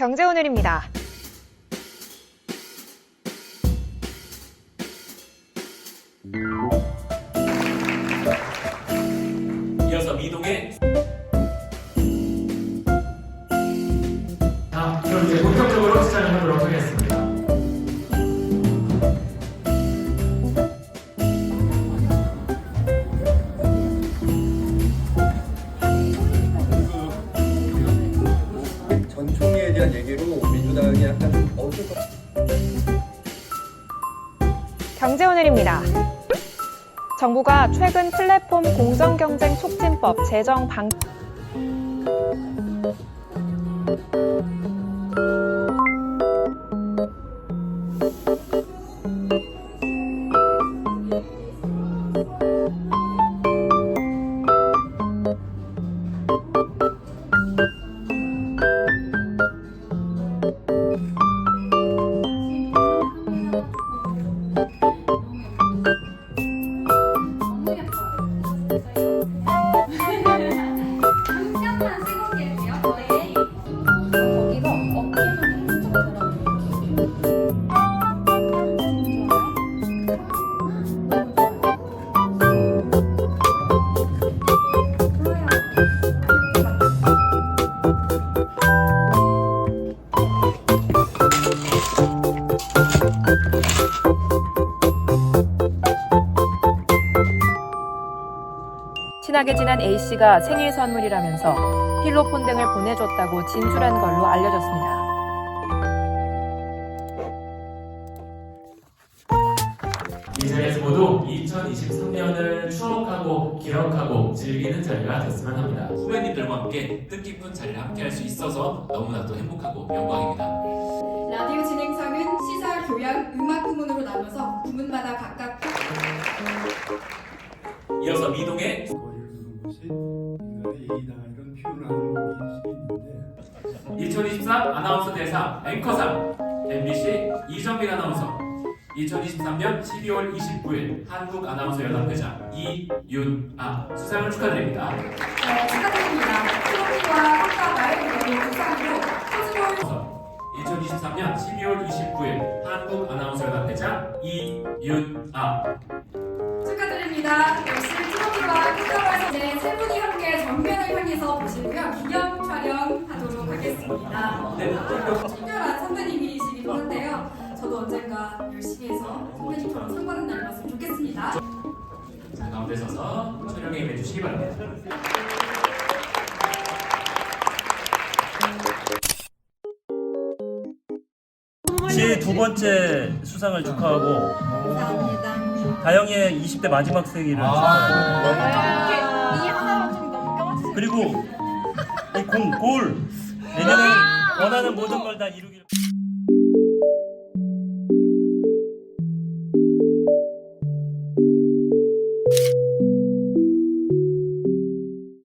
경제 오늘입니다. 경제 오늘입니다. 정부가 최근 플랫폼 공정경쟁 촉진법 제정 방 친하게 지난 A씨가 생일 선물이라면서 필로폰 등을 보내줬다고 진술한 걸로 알려졌습니다. 이 자리에서 모두 2023년을 추억하고 기억하고 즐기는 자리가 됐으면 합니다. 후배님들과 함께 뜻깊은 자리를 함께 할 수 있어서 너무나도 행복하고 영광입니다. 라디오 진행상은 시사, 교양, 음악 부문으로 나눠서 부문마다 각각 이어서 미동의 거리를 두는 것이 인간의 예의당한 이런 표현하는 게 있는데 2024 아나운서 대상 앵커상 MBC 이정민 아나운서 2023년 12월 29일 한국 아나운서 연합회장 이윤아 수상을 축하드립니다. 네, 축하드립니다. 트로피와 꽃다발 그리고 부상으로 포즈볼 2023년 12월 29일 한국 아나운서 연합회장 이윤아 축하드립니다. 역시 트로피와 네, 세 분이 함께 정면을 향해서 보시고요. 기념 촬영하도록 하겠습니다. 네, 특별한 선배님이시기도 한데요. 저도 언젠가 열심히 해서 선배님처럼 상 받는 날이 왔으면 좋겠습니다. 자, 가운데 서서 촬영에 임해주시기 바랍니다. 시두 번째 수상을 축하하고 감사합니다. 다영이의 20대 마지막 생일을 축하합니다. 이 하나로 좀 넘겨. 그리고 이 공, 골 내년에 원하는 모든 걸 다 이루기를